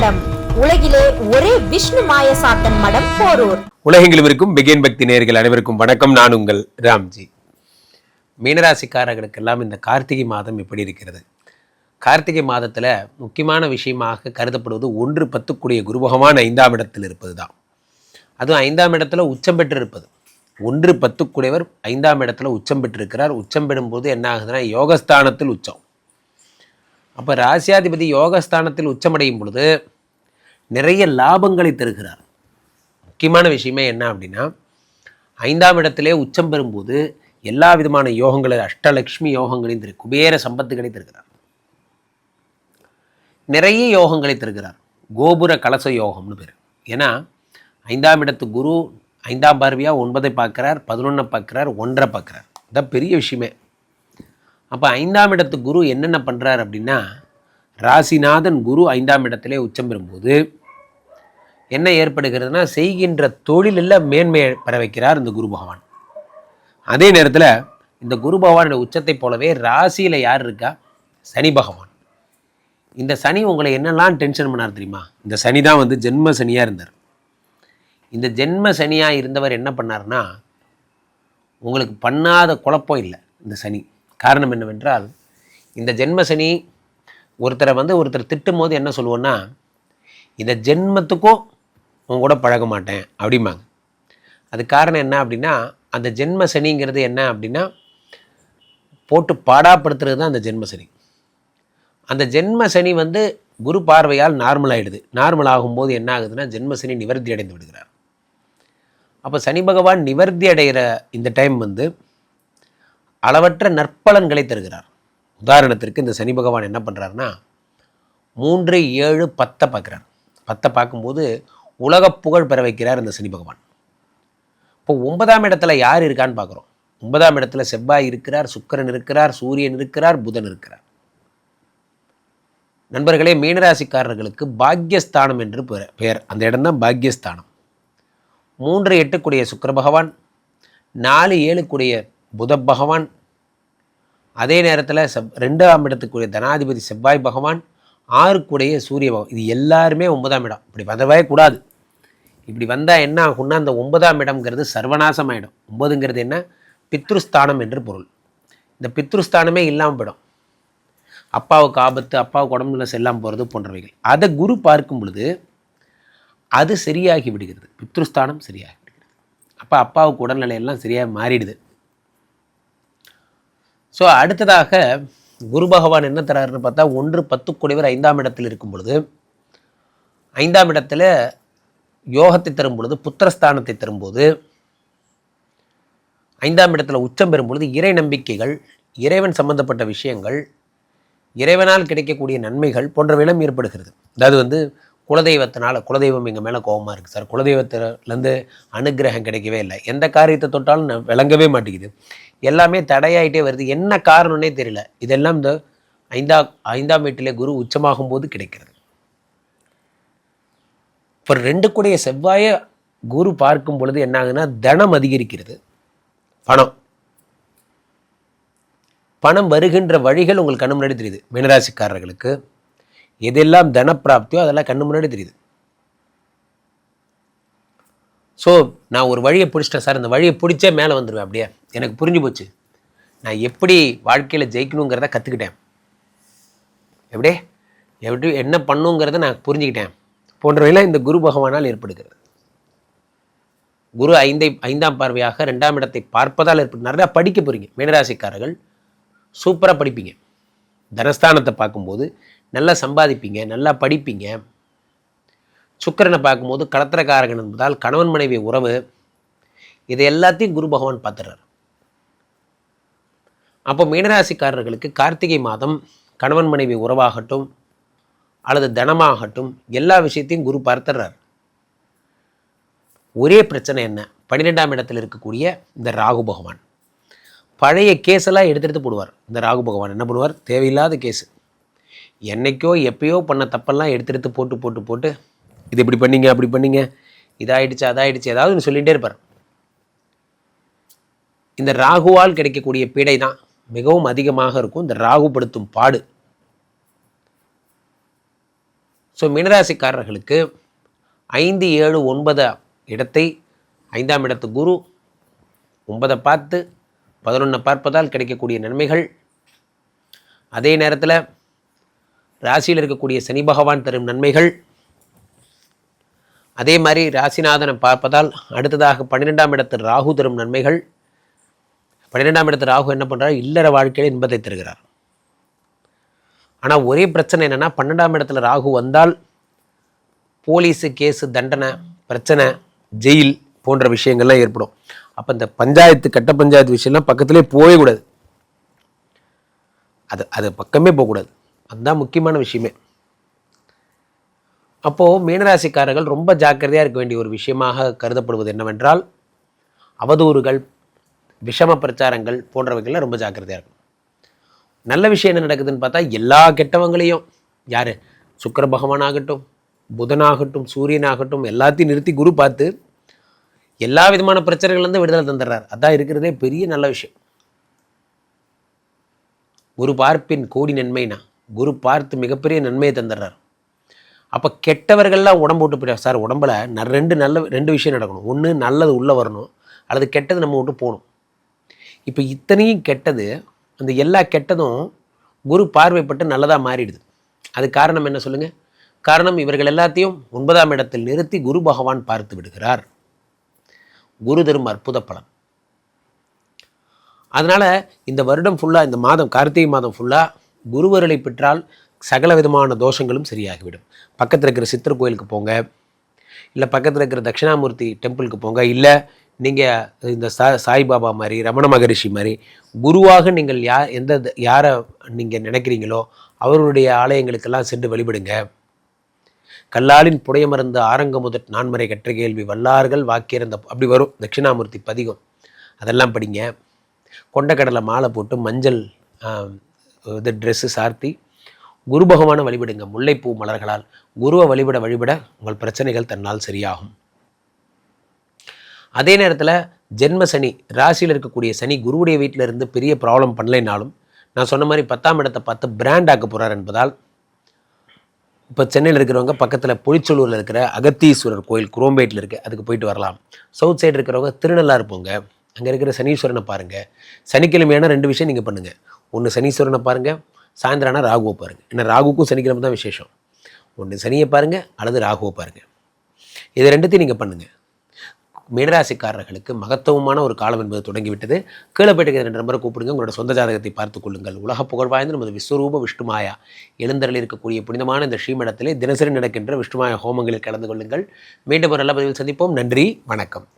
மடம். உலகிலே ஒரே விஷ்ணு மாயசாத்தன் மடம் போரூர். உலகெங்கிலும் இருக்கும் பிகேன் பக்தி நேர்கள் அனைவருக்கும் வணக்கம். நான் உங்கள் ராம்ஜி. மீனராசிக்காரர்களுக்கெல்லாம் இந்த கார்த்திகை மாதம் எப்படி இருக்கிறது? கார்த்திகை மாதத்தில் முக்கியமான விஷயமாக கருதப்படுவது ஒன்று பத்துக்குடைய குருபகமான ஐந்தாம் இடத்தில் இருப்பது தான் அதுவும் ஐந்தாம் இடத்துல உச்சம் பெற்றிருப்பது. ஒன்று பத்துக்குடையவர் ஐந்தாம் இடத்துல உச்சம் பெற்றிருக்கிறார். உச்சம் பெறும்போது என்ன ஆகுதுன்னா யோகஸ்தானத்தில் உச்சம். அப்போ ராசியாதிபதி யோகஸ்தானத்தில் உச்சமடையும் பொழுது நிறைய லாபங்களை தருகிறார். முக்கியமான விஷயமே என்ன அப்படின்னா ஐந்தாம் இடத்திலே உச்சம் பெறும்போது எல்லா விதமான யோகங்களை அஷ்டலக்ஷ்மி யோகங்களையும் திரு குபேர சம்பத்துகளை தருகிறார். நிறைய யோகங்களை தருகிறார். கோபுர கலச யோகம்னு பேர். ஏன்னா ஐந்தாம் இடத்து குரு ஐந்தாம் பார்வையாக ஒன்பதை பார்க்குறார் பதினொன்றை பார்க்குறார் ஒன்றை பார்க்குறார். இதான் பெரிய விஷயமே. அப்போ ஐந்தாம் இடத்து குரு என்னென்ன பண்ணுறார் அப்படின்னா ராசிநாதன் குரு ஐந்தாம் இடத்திலே உச்சம் பெறும்போது என்ன ஏற்படுகிறதுனா செய்கின்ற தொழிலில் மேன்மை பெற வைக்கிறார் இந்த குரு பகவான். அதே நேரத்தில் இந்த குரு பகவானோட உச்சத்தை போலவே ராசியில் யார் இருக்கா? சனி பகவான். இந்த சனி உங்களை என்னெல்லாம் டென்ஷன் பண்ணார் தெரியுமா? இந்த சனி தான் வந்து ஜென்ம சனியாக இருந்தார். இந்த ஜென்ம சனியாக இருந்தவர் என்ன பண்ணார்னா உங்களுக்கு பண்ணாத குழப்பம் இல்லை இந்த சனி. காரணம் என்னவென்றால் இந்த ஜென்ம சனி ஒருத்தரை வந்து ஒருத்தர் திட்டும் போது என்ன சொல்லுவோன்னா இந்த ஜென்மத்துக்கும் உன் கூட பழக மாட்டேன் அப்படிம்பாங்க. அது காரணம் என்ன அப்படின்னா அந்த ஜென்ம சனிங்கிறது என்ன அப்படின்னா போட்டு பாடாப்படுத்துறது தான் அந்த ஜென்ம சனி அந்த ஜென்ம சனி வந்து குரு பார்வையால் நார்மல் ஆகிடுது நார்மல் ஆகும்போது என்ன ஆகுதுன்னா ஜென்ம சனி நிவர்த்தி அடைந்து விடுகிறார். அப்போ சனி பகவான் நிவர்த்தி அடைகிற இந்த டைம் வந்து அளவற்ற நற்பலன்களை தருகிறார். உதாரணத்திற்கு இந்த சனி பகவான் என்ன பண்ணுறாருன்னா மூன்று ஏழு பத்தை பார்க்குறார். பத்தை பார்க்கும்போது உலகப் புகழ் பெற வைக்கிறார் இந்த சனி பகவான். இப்போ ஒன்பதாம் இடத்துல யார் இருக்கான்னு பார்க்குறோம். ஒன்பதாம் இடத்துல செவ்வாய் இருக்கிறார் சுக்கிரன் இருக்கிறார் சூரியன் இருக்கிறார் புதன் இருக்கிறார். நண்பர்களே மீனராசிக்காரர்களுக்கு பாக்யஸ்தானம் என்று பெயர் பெயர். அந்த இடம்தான் பாக்யஸ்தானம். மூன்று எட்டுக்குடைய சுக்கர பகவான் நாலு ஏழுக்குடைய புத பகவான் அதே நேரத்தில் செவ் ரெண்டாம் இடத்துக்குரிய தனாதிபதி செவ்வாய் பகவான் ஆறுக்குடைய சூரிய பகவான். இது எல்லாருமே ஒன்பதாம் இடம். இப்படி வந்தவே கூடாது. இப்படி வந்தால் என்ன ஆகும்னா அந்த ஒன்பதாம் இடம்ங்கிறது சர்வநாசமாயிடும். ஒன்பதுங்கிறது என்ன? பித்ருஸ்தானம் என்று பொருள். இந்த பித்ருஸ்தானமே இல்லாமல் போயிடும். அப்பாவுக்கு ஆபத்து அப்பாவுக்கு உடம்புல செல்லாமல் போகிறது போன்றவைகள். அதை குரு பார்க்கும் பொழுது அது சரியாகி விடுகிறது. பித்ருஸ்தானம் சரியாகி விடுகிறது. அப்போ அப்பாவுக்கு உடல்நிலை எல்லாம் சரியாக மாறிடுது. ஸோ அடுத்ததாக குரு பகவான் என்ன தராருன்னு பார்த்தா ஒன்று பத்து குடைவர் ஐந்தாம் இடத்தில் இருக்கும் பொழுது ஐந்தாம் இடத்துல யோகத்தை தரும் பொழுது புத்திரஸ்தானத்தை தரும்போது ஐந்தாம் இடத்துல உச்சம் பெறும் பொழுது இறை நம்பிக்கைகள் இறைவன் சம்பந்தப்பட்ட விஷயங்கள் இறைவனால் கிடைக்கக்கூடிய நன்மைகள் போன்றவைகளும் ஏற்படுகிறது. அதாவது வந்து குலதெய்வத்தினால குலதெய்வம் எங்கள் மேலே கோபமாக இருக்குது சார். குலதெய்வத்திலேருந்து அனுகிரகம் கிடைக்கவே இல்லை. எந்த காரியத்தை தொட்டாலும் விளங்கவே மாட்டேங்குது. எல்லாமே தடையாயிட்டே வருது. என்ன காரணம்னே தெரியல. இதெல்லாம் இந்த ஐந்தா ஐந்தாம் வீட்டிலே குரு உச்சமாகும் போது கிடைக்கிறது. இப்போ ரெண்டு கூடிய செவ்வாய குரு பார்க்கும் பொழுது என்ன ஆகுதுன்னா தனம் அதிகரிக்கிறது. பணம். பணம் வருகின்ற வழிகள் உங்களுக்கு கண்ணு முன்னாடி தெரியுது. மீனராசிக்காரர்களுக்கு எதெல்லாம் தனப்பிராப்தியோ அதெல்லாம் கண்ணு முன்னாடி தெரியுது. ஸோ நான் ஒரு வழியை பிடிச்சிட்டேன் சார். இந்த வழியை பிடிச்சே மேலே வந்துடுவேன் அப்படியே. எனக்கு புரிஞ்சு போச்சு. நான் எப்படி வாழ்க்கையில் ஜெயிக்கணுங்கிறத கற்றுக்கிட்டேன் எப்படி? எப்படி என்ன பண்ணுங்கிறத நான் புரிஞ்சுக்கிட்டேன். போன்றவையெல்லாம் இந்த குரு பகவானால் ஏற்படுகிறது. குரு ஐந்தை ஐந்தாம் பார்வையாக ரெண்டாம் இடத்தை பார்ப்பதால் ஏற்படும் நிறையா படிக்க போகிறீங்க மீனராசிக்காரர்கள் சூப்பராக படிப்பீங்க. தனஸ்தானத்தை பார்க்கும்போது நல்லா சம்பாதிப்பீங்க நல்லா படிப்பீங்க. சுக்கிரனை பார்க்கும்போது கடத்திரக்காரகன் என்பதால் கணவன் மனைவி உறவு இதை எல்லாத்தையும் குரு பகவான் பார்த்துறாரு அப்போ மீனராசிக்காரர்களுக்கு கார்த்திகை மாதம் கணவன் மனைவி உறவாகட்டும் அல்லது தனமாகட்டும் எல்லா விஷயத்தையும் குரு பார்த்துறார் ஒரே பிரச்சனை என்ன? பன்னிரெண்டாம் இடத்தில் இருக்கக்கூடிய இந்த ராகு பகவான். பழைய கேஸெல்லாம் எடுத்து எடுத்து போடுவார். இந்த ராகு பகவான் என்ன பண்ணுவார்? தேவையில்லாத கேஸு என்னைக்கோ எப்பயோ பண்ண தப்பெல்லாம் எடுத்து எடுத்து போட்டு போட்டு போட்டு இது இப்படி பண்ணீங்க அப்படி பண்ணீங்க இதாயிடுச்சு அதாயிடுச்சு ஏதாவது ஒன்று சொல்லிகிட்டே இருப்பார். இந்த ராகுவால் கிடைக்கக்கூடிய பீடை தான் மிகவும் அதிகமாக இருக்கும் இந்த ராகுபடுத்தும் பாடு. ஸோ மீனராசிக்காரர்களுக்கு ஐந்து ஏழு ஒன்பது இடத்தை ஐந்தாம் இடத்து குரு ஒன்பதை பார்த்து பதினொன்றை பார்ப்பதால் கிடைக்கக்கூடிய நன்மைகள். அதே நேரத்தில் ராசியில் இருக்கக்கூடிய சனி பகவான் தரும் நன்மைகள். அதே மாதிரி ராசிநாதனை பார்ப்பதால் அடுத்ததாக பன்னிரெண்டாம் இடத்து ராகு தரும் நன்மைகள். பன்னிரெண்டாம் இடத்து ராகு என்ன பண்ணுறார் இல்லற வாழ்க்கையில் இன்பத்தை தருகிறார். ஆனால் ஒரே பிரச்சனை என்னென்னா பன்னெண்டாம் இடத்துல ராகு வந்தால் போலீஸு கேஸு தண்டனை பிரச்சனை ஜெயில் போன்ற விஷயங்கள்லாம் ஏற்படும். அப்போ இந்த பஞ்சாயத்து கட்ட பஞ்சாயத்து விஷயம்லாம் பக்கத்துலேயே போகவே கூடாது. அது அது பக்கமே போகக்கூடாது. அதுதான் முக்கியமான விஷயமே. அப்போது மீனராசிக்காரர்கள் ரொம்ப ஜாக்கிரதையாக இருக்க வேண்டிய ஒரு விஷயமாக கருதப்படுவது என்னவென்றால் அவதூறுகள் விஷம பிரச்சாரங்கள் போன்றவைகளில் ரொம்ப ஜாக்கிரதையாக இருக்கும் நல்ல விஷயம் என்ன நடக்குதுன்னு பார்த்தா எல்லா கெட்டவங்களையும் யார்? சுக்கர பகவான் ஆகட்டும் புதனாகட்டும் சூரியனாகட்டும் எல்லாத்தையும் நிறுத்தி குரு பார்த்து எல்லா விதமான பிரச்சனைகள்லேருந்து விடுதலை தந்துடுறார். அதான் இருக்கிறதே பெரிய நல்ல விஷயம். ஒரு பார்ப்பின் கோடி நன்மைனா குரு பார்த்து மிகப்பெரிய நன்மையை தந்துடுறார். அப்போ கெட்டவர்கள்லாம் உடம்பு விட்டு போயிட்டா சார் உடம்புல ந ரெண்டு நல்ல ரெண்டு விஷயம் நடக்கணும். ஒன்று நல்லது உள்ளே வரணும் அல்லது கெட்டது நம்ம விட்டு போகணும். இப்போ இத்தனையும் கெட்டது அந்த எல்லா கெட்டதும் குரு பார்வைப்பட்டு நல்லதாக மாறிடுது. அது காரணம் என்ன சொல்லுங்கள் காரணம் இவர்கள் எல்லாத்தையும் ஒன்பதாம் இடத்தில் நிறுத்தி குரு பகவான் பார்த்து விடுகிறார். குரு தரும் அற்புத பலன். அதனால் இந்த வருடம் ஃபுல்லாக இந்த மாதம் கார்த்திகை மாதம் ஃபுல்லாக குருவருளை பெற்றால் சகல விதமான தோஷங்களும் சரியாகிவிடும். பக்கத்தில் இருக்கிற சித்திர கோயிலுக்கு போங்க. இல்லை பக்கத்தில் இருக்கிற தட்சிணாமூர்த்தி டெம்பிளுக்கு போங்க. இல்லை நீங்கள் இந்த சா சாய்பாபா மாதிரி ரமண மகரிஷி மாதிரி குருவாக நீங்கள் யா எந்த யாரை நீங்கள் நினைக்கிறீங்களோ அவருடைய ஆலயங்களுக்கெல்லாம் சென்று வழிபடுங்க. கல்லாலின் புடையமர்ந்த ஆரங்க முதற் நான்மறை கற்ற கேள்வி வல்லார்கள் வாக்கியறந்த அப்படி வரும். தட்சிணாமூர்த்தி பதிகம். அதெல்லாம் படிங்க. கொண்டக்கடலை மாலை போட்டு மஞ்சள் இது ட்ரெஸ்ஸு சார்த்தி குரு பகவானை வழிபடுங்க. முல்லைப்பூ மலர்களால் குருவை வழிபட வழிபட உங்கள் பிரச்சனைகள் தன்னால் சரியாகும். அதே நேரத்தில் ஜென்ம சனி ராசியில் இருக்கக்கூடிய சனி குருவுடைய வீட்டில் இருந்து பெரிய ப்ராப்ளம் பண்ணலைனாலும் நான் சொன்ன மாதிரி பத்தாம் இடத்தை பார்த்து பிராண்ட் ஆக்க போகிறார் என்பதால் இப்போ சென்னையில் இருக்கிறவங்க பக்கத்தில் பொழிச்சலூரில் இருக்கிற அகத்தீஸ்வரர் கோயில் குரோம்பேட்டில் இருக்குது அதுக்கு போயிட்டு வரலாம். சவுத் சைடு இருக்கிறவங்க திருநள்ளாறு போங்க. அங்கே இருக்கிற சனீஸ்வரனை பாருங்கள் சனிக்கிழமையான ரெண்டு விஷயம் நீங்கள் பண்ணுங்கள் ஒன்று சனீஸ்வரனை பாருங்கள் சாயந்தரம்னா ராகுவை பாருங்கள் ஏன்னா ராகுக்கும் சனிக்கிழமை தான் விசேஷம். ஒன்று சனியை பாருங்கள் அல்லது ராகுவை பாருங்கள் இது ரெண்டுத்தையும் நீங்கள் பண்ணுங்கள் மீனராசிக்காரர்களுக்கு மகத்துவமான ஒரு காலம் என்பது தொடங்கிவிட்டது. கீழே போயிட்டு ரெண்டு நம்பரை கூப்பிடுங்க. உங்களோட சொந்த ஜாதகத்தை பார்த்துக் கொள்ளுங்கள். உலக புகழ் வாய்ந்த நமது விஸ்வரூப விஷ்ணுமாயா. எழுந்தரில் இருக்கக்கூடிய புனிதமான இந்த ஸ்ரீமடத்திலே தினசரி நடக்கின்ற விஷ்ணுமாயா ஹோமங்களில் கலந்து கொள்ளுங்கள். மீண்டும் ஒரு நல்ல பதிவில் சந்திப்போம். நன்றி வணக்கம்.